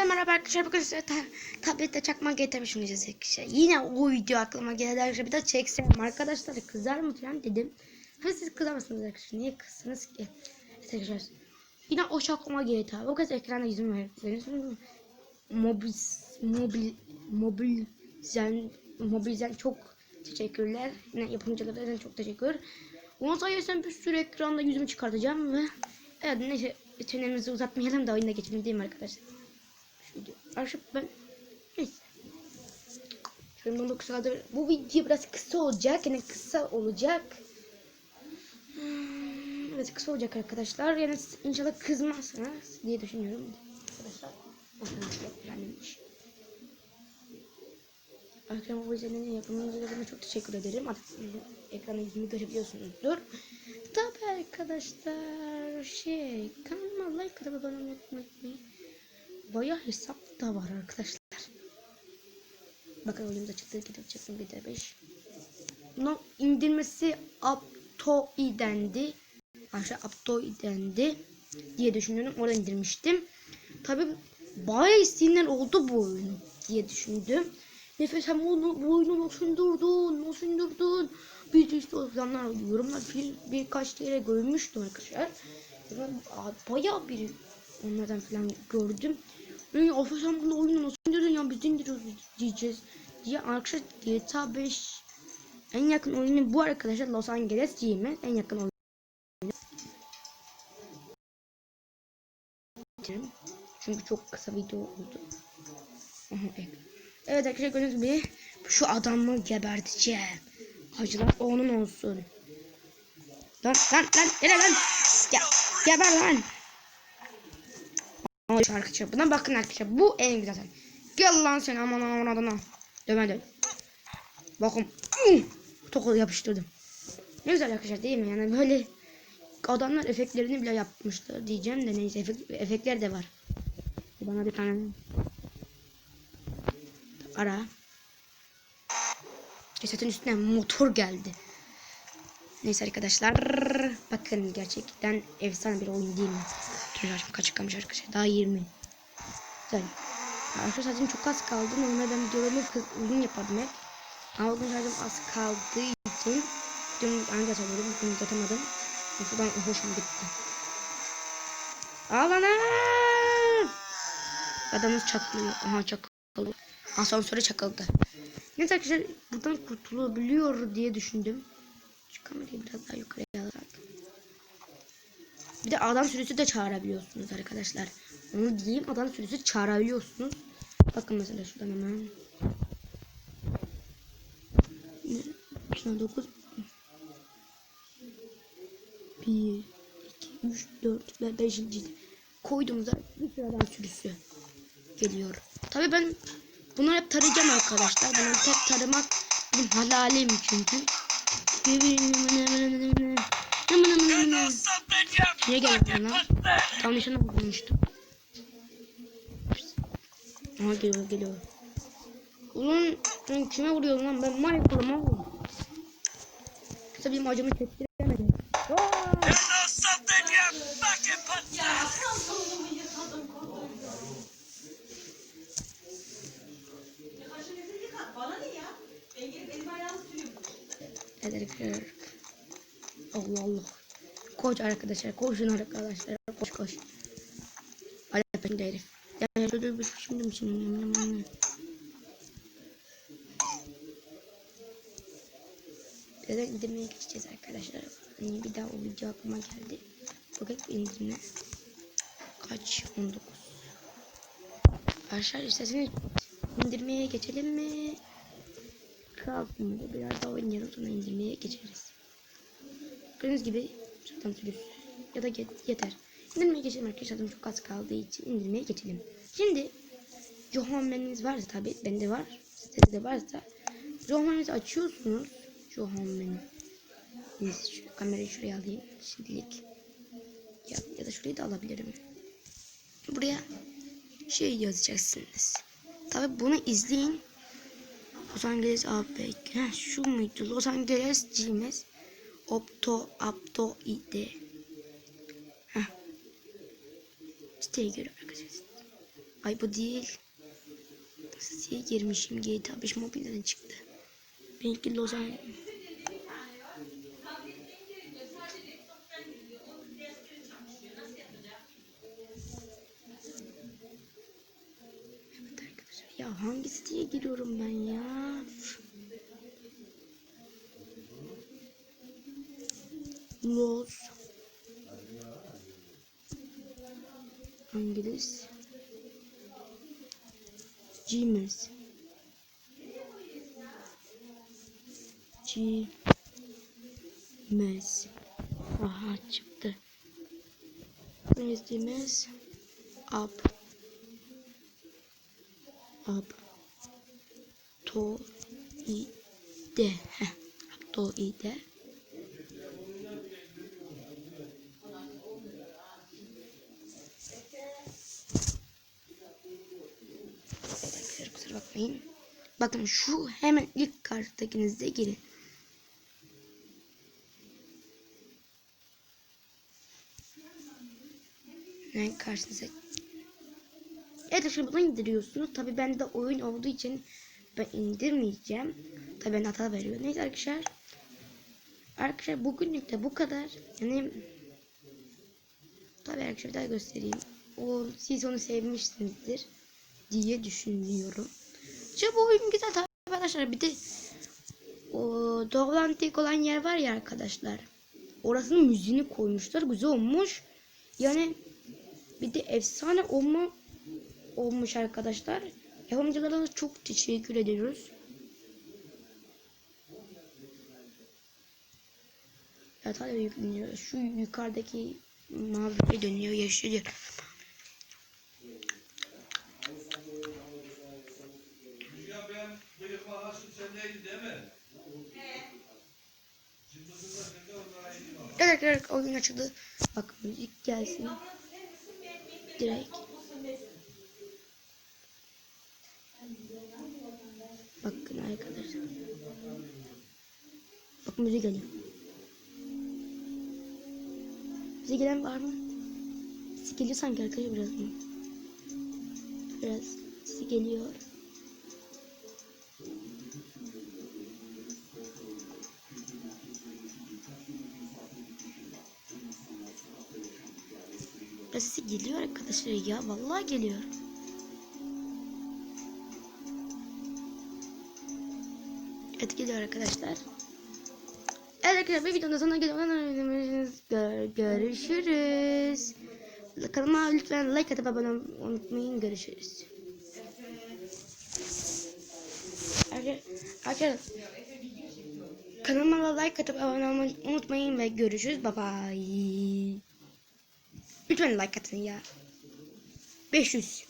Hepinize merhaba arkadaşlar. Bugün size ta tablette çakma getirmişim diyeceğiz şey. Yine o video aklıma geldi arkadaşlar. Bir de çeksem arkadaşlar kızar mı falan dedim. Hani siz kızamazsınız arkadaşlar. Niye kızsınız ki? Arkadaşlar. Yine o aklıma geldi abi. O kez ekranda yüzüm var. Mobil mobil mobil zen mobilzen çok teşekkürler. Yine yapımcılarına çok teşekkür. Onun sayesinde bir sürü ekranda yüzümü çıkartacağım ve evet neyse çenemizi uzatmayalım da oyuna geçelim değil mi arkadaşlar? Video. Arkadaşlar ben neyse. Şöyle bunu kısa Bu video biraz kısa olacak. Yani kısa olacak. Hmm, Evet kısa olacak arkadaşlar. Yani inşallah kızmazsınız diye düşünüyorum. Arkadaşlar. Akşam bu izlediğiniz yapımcılarına çok teşekkür ederim. Artık ekranda yüzümü görebiliyorsunuzdur. Tabi arkadaşlar şey kanalıma like atıp abone olmayı unutmayın. Baya hesap da var arkadaşlar. Bakın oyunumda çıktı kitap çıktı bir de 5. Bunun indirmesi Aptoi dendi. Aşağı Aptoi dendi diye düşünüyorum. Orada indirmiştim. Tabi baya isteyenler oldu bu oyun diye düşündüm. Nefes hem onu bu oyunu nasıl indurdun, nasıl indurdun? Bir işte insanlar yorumlar bir, birkaç kere görmüştüm arkadaşlar. Bayağı bir onlardan falan gördüm. Of sen bunu oyunu nasıl indirdin ya biz indiriyoruz diyeceğiz diye arkadaşlar GTA 5 en yakın oyunu bu arkadaşlar Los Angeles değil mi? En yakın oyun. Çünkü çok kısa video oldu. Evet. Arkadaşlar gördüğünüz gibi şu adamı geberteceğim. Hacılar onun olsun. Lan lan lan gel lan. Gel, geber lan. Arkadaşlar buna bakın arkadaşlar bu en güzel. Gel lan sen aman aman adına. Döme Bakın. Tokalı yapıştırdım. Ne güzel arkadaşlar değil mi? Yani böyle adamlar efektlerini bile yapmışlar diyeceğim de neyse efekt, efektler de var. Bana bir tane ara. Cesetin üstüne motor geldi. Neyse arkadaşlar. Bakın gerçekten efsane bir oyun değil mi? Şarjım kaç kalmış arkadaşlar? Daha 20. Güzel. Arkadaşlar şarjım çok az kaldı. Normalde ben videolarımı uzun yapardım hep. Ama bugün şarjım az kaldığı için dün anca çalıyordum. Bugün uzatamadım. Şuradan hoşuma gitti. Al ana! Adamız çaklıyor. Aha çakılıyor. Asansöre çakıldı. Neyse arkadaşlar buradan kurtulabiliyor diye düşündüm. Şu kamerayı biraz daha yukarıya alarak. Bir de adam sürüsü de çağırabiliyorsunuz arkadaşlar. Onu diyeyim adam sürüsü çağırabiliyorsunuz. Bakın mesela şuradan hemen. 99 1 2 3 4 ve 5. koyduğumuzda bir sıradan sürüsü geliyor. Tabi ben Bunları hep tarayacağım arkadaşlar. Bunları hep taramak benim halalim çünkü. Niye geldin lan? Tam nişan olmuştum. Aha geliyor geliyor. Ulan ben kime vuruyorum lan? Ben Michael'ım oğlum. Kısa benim acımı çektiremedi. Arkadaşlar. Allah Allah. Koş arkadaşlar. Koşun arkadaşlar. Koş koş. Hadi peşinde herif. Ya şurada bir şimdi mi şimdi? Birazdan indirmeye geçeceğiz arkadaşlar. Hani bir daha o video aklıma geldi. Bugün indirme. Kaç? 19. Arkadaşlar isterseniz indirmeye geçelim mi? kalsın biraz daha oynayalım sonra indirmeye geçeriz. Gördüğünüz gibi zaten sürüs ya da yeter. İndirmeye geçelim arkadaşlar çok az kaldığı için indirmeye geçelim. Şimdi Johanmen'iniz varsa tabi bende var sizde de varsa Johanmen'inizi açıyorsunuz Johanmen'i Neyse şu kamerayı şuraya alayım şimdilik ya, ya da şurayı da alabilirim buraya şey yazacaksınız tabi bunu izleyin Los Angeles APK. Ha, şu muydu? Los Angeles Gmes. Opto Apto ID. Ha. Siteye göre arkadaşlar. Ay bu değil. Siteye girmişim. GTA 5 mobilden çıktı. Benimki Lozan. Ya hangi siteye giriyorum ben ya? İngiliz. Gmail. Gmail. Aha çıktı. Gmail. Up. Up. To. i de. Heh. Up to i de. Evet bakmayın. Bakın şu hemen ilk karttakinizde girin. Yani karşınıza. Evet arkadaşlar indiriyorsunuz. Tabi bende oyun olduğu için ben indirmeyeceğim. Tabi ben hata veriyor. Neyse arkadaşlar. Arkadaşlar bugünlük de bu kadar. Yani tabi arkadaşlar bir daha göstereyim. O, siz onu sevmişsinizdir diye düşünüyorum. İşte bu oyun güzel arkadaşlar. Bir de o Doğulantik olan yer var ya arkadaşlar. Orasının müziğini koymuşlar. Güzel olmuş. Yani bir de efsane olma olmuş arkadaşlar. Yapımcılara da çok teşekkür ediyoruz. Ya tabii yükleniyor. Şu yukarıdaki mavi dönüyor, yaşıyor. Ya ben bıyıkma haşım sendeydi değil mi? Evet oyun açıldı. Bak müzik gelsin. Direkt. Bakın arkadaşlar. Bak müzik geliyor. Bize gelen var mı? Sesi geliyor sanki arkadaşlar biraz mı? Biraz sesi geliyor. Arkadaşlar ya. Vallahi geliyor. Evet geliyor arkadaşlar. Evet arkadaşlar bir videonun sonuna geliyoruz. Görüşürüz. Kanalıma lütfen like atıp abone unutmayın. Görüşürüz. Arkadaşlar kanalıma like atıp abone olmayı unutmayın ve görüşürüz. Bye bye. Lütfen like atın ya. 500.